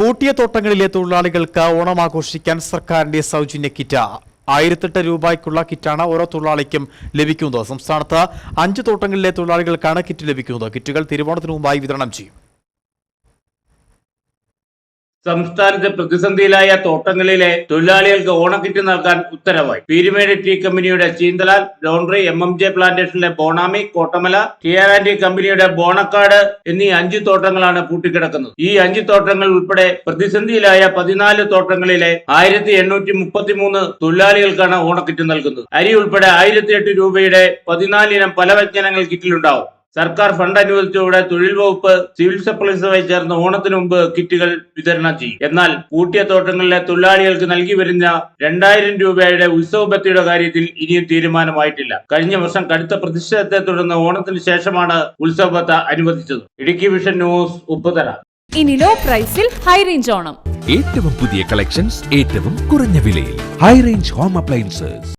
പൂട്ടിയ തോട്ടങ്ങളിലെ തൊഴിലാളികൾക്ക് ഓണം ആഘോഷിക്കാൻ സർക്കാരിന്റെ സൗജന്യ കിറ്റ്. ആയിരത്തെട്ട് രൂപയ്ക്കുള്ള കിറ്റാണ് ഓരോ തൊഴിലാളിക്കും ലഭിക്കുന്നത്. സംസ്ഥാനത്ത് അഞ്ച് തോട്ടങ്ങളിലെ തൊഴിലാളികൾക്കാണ് കിറ്റ് ലഭിക്കുന്നത്. കിറ്റുകൾ തിരുവോണത്തിനു മുമ്പായി വിതരണം ചെയ്യും. സംസ്ഥാനത്ത് പ്രതിസന്ധിയിലായ തോട്ടങ്ങളിലെ തൊഴിലാളികൾക്ക് ഓണക്കിറ്റ് നൽകാൻ ഉത്തരവായി. പീരുമേട് ടീ കമ്പനിയുടെ ചീന്തലാൽ ലോണ്ടറി M M J പ്ലാന്റേഷനിലെ Bonami Kottamala T R and കമ്പനിയുടെ ബോണക്കാട് എന്നീ അഞ്ച് തോട്ടങ്ങളാണ് പൂട്ടിക്കിടക്കുന്നത്. ഈ അഞ്ച് തോട്ടങ്ങൾ ഉൾപ്പെടെ പ്രതിസന്ധിയിലായ പതിനാല് തോട്ടങ്ങളിലെ ആയിരത്തി എണ്ണൂറ്റി മുപ്പത്തി മൂന്ന് തൊഴിലാളികൾക്കാണ് ഓണക്കിറ്റ് നൽകുന്നത്. അരി ഉൾപ്പെടെ ആയിരത്തി എട്ട് രൂപയുടെ പതിനാലിനം പല പലവ്യഞ്ജനങ്ങൾ കിറ്റിലുണ്ടാവും. സർക്കാർ ഫണ്ട് അനുവദിച്ചതോടെ തൊഴിൽ വകുപ്പ് സിവിൽ സപ്ലൈസുമായി ചേർന്ന് ഓണത്തിന് മുമ്പ് കിറ്റുകൾ വിതരണം ചെയ്യും. എന്നാൽ കൂട്ടിയ തോട്ടങ്ങളിലെ തൊഴിലാളികൾക്ക് നൽകി വരുന്ന രണ്ടായിരം രൂപയുടെ ഉത്സവ ബത്തിയുടെ കാര്യത്തിൽ ഇനിയും തീരുമാനമായിട്ടില്ല. കഴിഞ്ഞ വർഷം കടുത്ത പ്രതിഷേധത്തെ തുടർന്ന് ഓണത്തിന് ശേഷമാണ് ഉത്സവ ബത്ത അനുവദിച്ചത്. ഇടുക്കി വിഷൻ ന്യൂസ് ഉപ്പുതല ഇനി ലോ പ്രൈസിൽ ഹൈ റേഞ്ച് ഓണം. ഏറ്റവും പുതിയ കളക്ഷൻസ് ഏറ്റവും കുറഞ്ഞ വിലയിൽ. High range home appliances